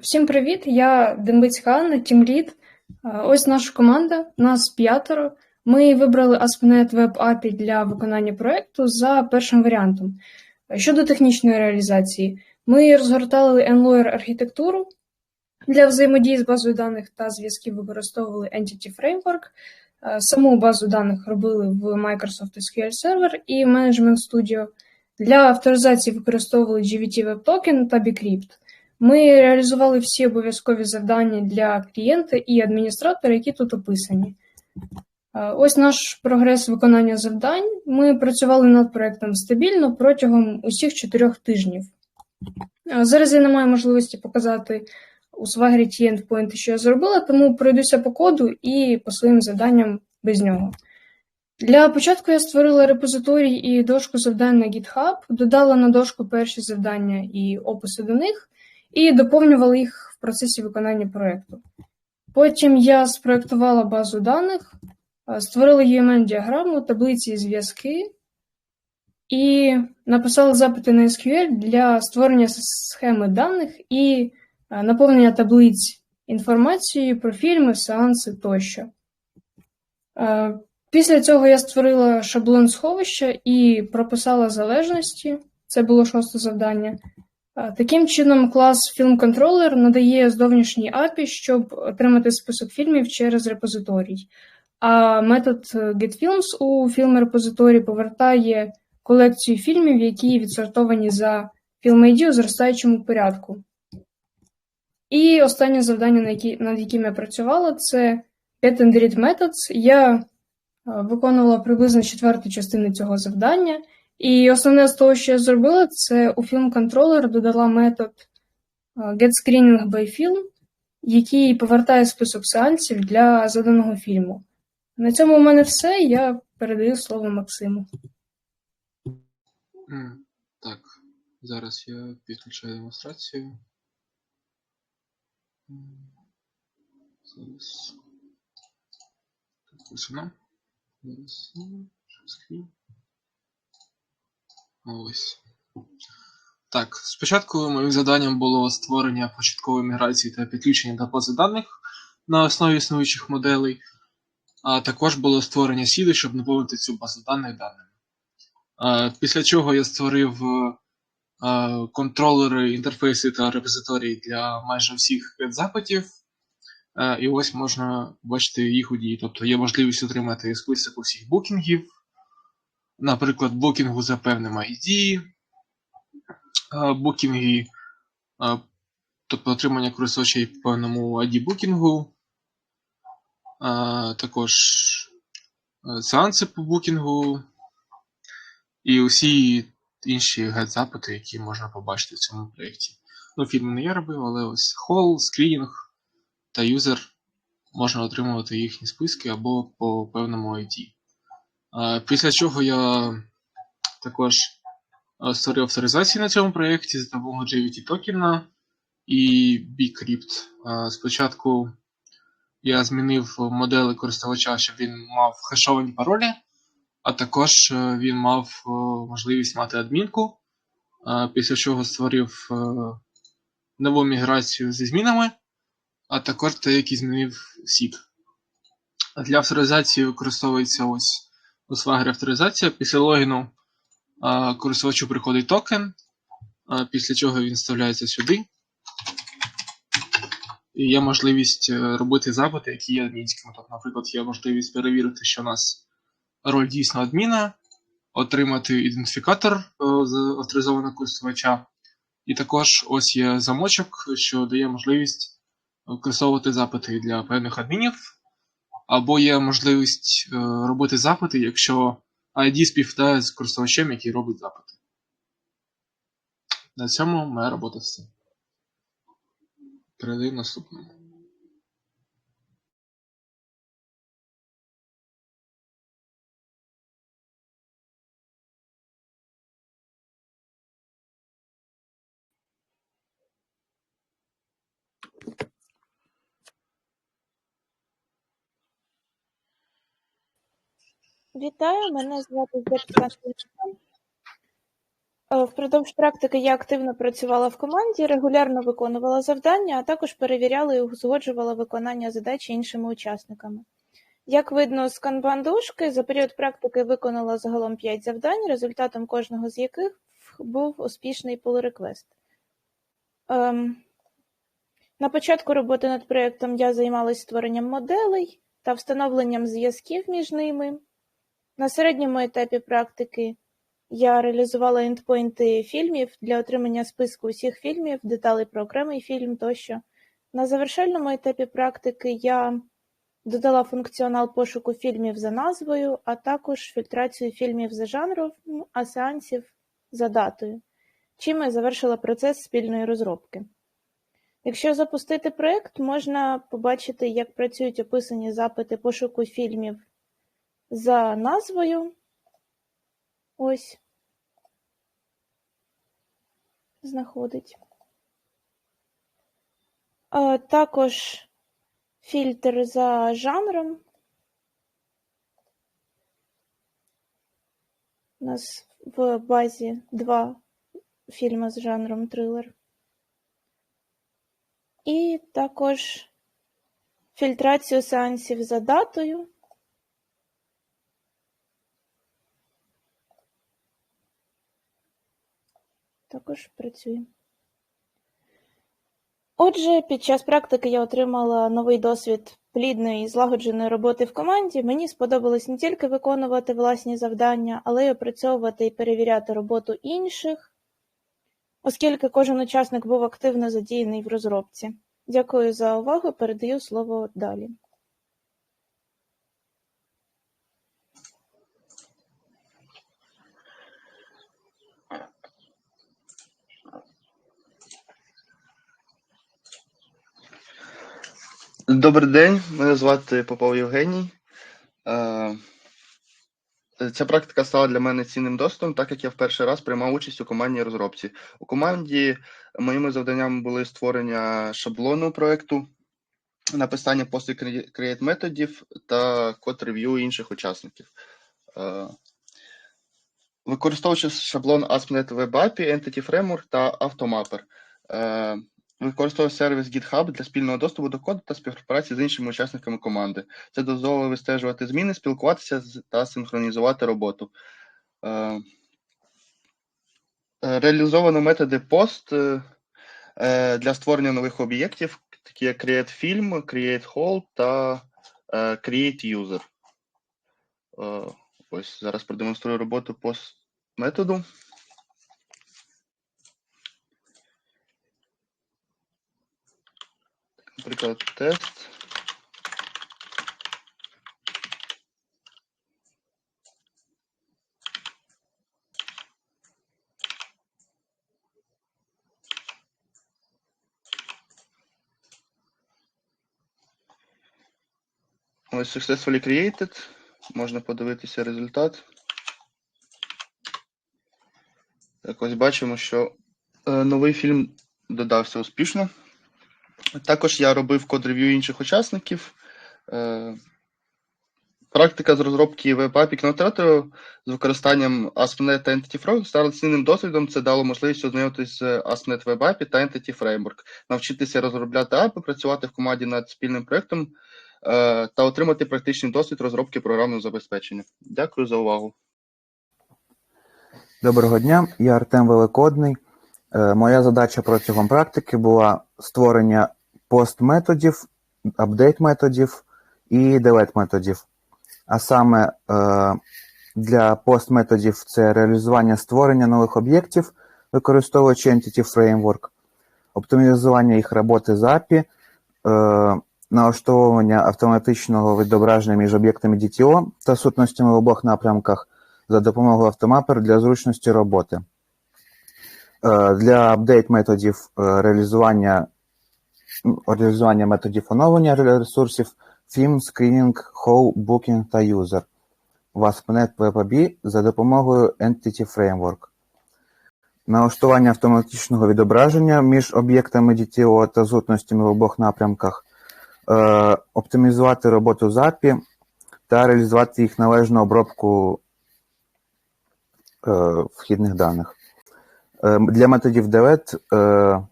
Всім привіт! Я Дембицька Анна, тімлід. Е, Ось наша команда, нас п'ятеро. Ми вибрали ASP.NET Web API для виконання проєкту за першим варіантом. Е, Щодо технічної реалізації, ми розгортали Enlawyer архітектуру. Для взаємодії з базою даних та зв'язків використовували Entity Framework. Е, Саму базу даних робили в Microsoft SQL Server і Management Studio. Для авторизації використовували GVT Web Token та Bcrypt. Ми реалізували всі обов'язкові завдання для клієнта і адміністратора, які тут описані. Е, Ось наш прогрес виконання завдань. Ми працювали над проектом стабільно протягом усіх чотирьох тижнів. Е, Зараз я не маю можливості показати у Swagger ті ендпоінти, що я зробила, тому пройдуся по коду і по своїм завданням без нього. Для початку я створила репозиторій і дошку завдань на GitHub, додала на дошку перші завдання і описи до них, і доповнювала їх в процесі виконання проєкту. Потім я спроектувала базу даних, е, створила UML-діаграму, таблиці і зв'язки, і написала запити на SQL для створення схеми даних і е, наповнення таблиць інформацією про фільми, сеанси тощо. Е, Після цього я створила шаблон сховища і прописала залежності. Це було шосте завдання. Е, Таким чином, клас FilmController надає зовнішній API, щоб отримати список фільмів через репозиторій. А метод е, getFilms у фільм-репозиторії повертає колекцію фільмів, які відсортовані за FilmID у зростаючому порядку. І останнє завдання, на які, над яким я працювала, це Get and Read Methods. Я е, виконувала приблизно четверту частину цього завдання. І основне з того, що я зробила, це у Film Controller додала метод е, getScreening by Film, який повертає список сеансів для заданого фільму. На цьому у мене все. Я передаю слово Максиму. Так, зараз я підключаю демонстрацію. Зараз. Так, ось. Зараз. Ось. Так, спочатку моїм завданням було створення початкової міграції та підключення до бази даних на основі існуючих моделей, а також було створення сіди, щоб наповнити цю базу даних даними. Е, Після чого я створив е, контролери, інтерфейси та репозиторії для майже всіх запитів. Е, І ось можна бачити їх у дії. Тобто є можливість отримати список усіх букінгів, наприклад, букінгу за певним ID, е, тобто отримання користувачей по певному ID букінгу, також е, сеанси по букінгу, і усі інші гет-запити, які можна побачити в цьому проєкті. Ну, фільми не я робив, але ось хол, скрінінг та юзер можна отримувати їхні списки або по певному ID. Після чого я також створив авторизацію на цьому проєкті за допомогою JVT токена і Bcrypt. Спочатку я змінив модели користувача, щоб він мав хешовані паролі а також е, він мав е, можливість мати адмінку, після чого створив е, нову міграцію зі змінами, а також те, який змінив сід. Для авторизації використовується ось у Swagger авторизація. Після логіну користувачу приходить токен, після чого він вставляється сюди. І є можливість е, робити запити, які є адмінськими. Тобто, наприклад, є можливість перевірити, що у нас роль дійсно адміна, отримати ідентифікатор е, авторизованого користувача. І також ось є замочок, що дає можливість використовувати запити для певних адмінів, або є можливість е, робити запити, якщо ID співпадає з користувачем, який робить запити. На цьому моя робота все. Передаю наступному. Вітаю, мене звати Зеркальна. Е, Впродовж практики я активно працювала в команді, регулярно виконувала завдання, а також перевіряла і узгоджувала виконання задачі іншими учасниками. Як видно з канбан-дошки, за період практики виконала загалом 5 завдань, результатом кожного з яких був успішний pull-request. Ем, на початку роботи над проєктом я займалась створенням моделей та встановленням зв'язків між ними. На середньому етапі практики я реалізувала ендпойнти фільмів для отримання списку усіх фільмів, деталей про окремий фільм тощо. На завершальному етапі практики я додала функціонал пошуку фільмів за назвою, а також фільтрацію фільмів за жанром, а сеансів за датою, чим я завершила процес спільної розробки. Якщо запустити проєкт, можна побачити, як працюють описані запити пошуку фільмів за назвою. Ось. Знаходить. Також фільтр за жанром. У нас в базі два фільми з жанром трилер. І також фільтрацію сеансів за датою. Також працює. Отже, під час практики я отримала новий досвід плідної і злагодженої роботи в команді. Мені сподобалось не тільки виконувати власні завдання, але й опрацьовувати і перевіряти роботу інших, оскільки кожен учасник був активно задіяний в розробці. Дякую за увагу. Передаю слово далі. Добрий день, мене звати Попов Євгеній. Е, Ця практика стала для мене цінним досвідом, так як я в перший раз приймав участь у командній розробці. У команді моїми завданнями були створення шаблону проекту, написання create методів та код рев'ю інших учасників. Е, Використовуючи шаблон ASP.NET Web API, Entity Framework та Automapper. Е, Використовує сервіс GitHub для спільного доступу до коду та співпраці з іншими учасниками команди. Це дозволить вистежувати зміни, спілкуватися та синхронізувати роботу. Е, реалізовано методи POST е, для створення нових об'єктів, такі як Create Film, та е, Create User. Ось зараз продемонструю роботу POST методу. Наприклад, тест. Ось successfully created. Можна подивитися результат. Так, ось бачимо, що е, новий фільм додався успішно. Також я робив код-рев'ю інших учасників. Е, Практика з розробки веб-апі кінотеатру з використанням ASP.NET та Entity Framework стала цінним досвідом. Це дало можливість ознайомитися з ASP.NET Web API та Entity Framework, навчитися розробляти API, працювати в команді над спільним проєктом е, та отримати практичний досвід розробки програмного забезпечення. Дякую за увагу. Доброго дня, я Артем Великодний. Е, Моя задача протягом практики була створення пост-методів, апдейт-методів і delete-методів. А саме е, для пост-методів це реалізування створення нових об'єктів, використовуючи Entity Framework, оптимізування їх роботи з API, е, налаштовування автоматичного відображення між об'єктами DTO та сутностями в обох напрямках за допомогою автомапер для зручності роботи. Е, Для апдейт методів е, реалізування реалізування методів оновлення ресурсів Theme, Screening, How, Booking та User в ASP.NET Web API за допомогою Entity Framework. Налаштування автоматичного відображення між об'єктами DTO та зутностями в обох напрямках, е, оптимізувати роботу з API та реалізувати їх належну обробку е, вхідних даних. Е, Для методів delete е,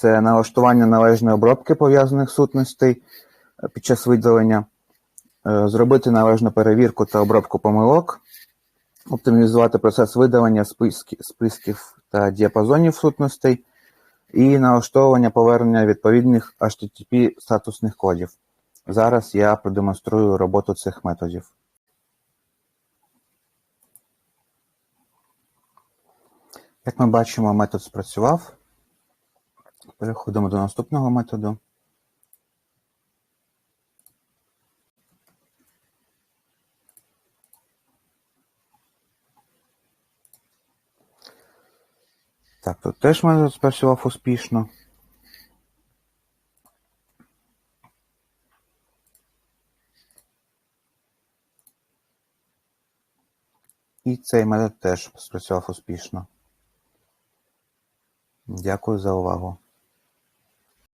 це налаштування належної обробки пов'язаних сутностей е, під час видалення, е, зробити належну перевірку та обробку помилок, оптимізувати процес видалення списків та діапазонів сутностей і налаштовування повернення відповідних HTTP статусних кодів. Зараз я продемонструю роботу цих методів. Як ми бачимо, метод спрацював. Переходимо до наступного методу. Так, тут теж метод спрацював успішно. І цей метод теж спрацював успішно. Дякую за увагу.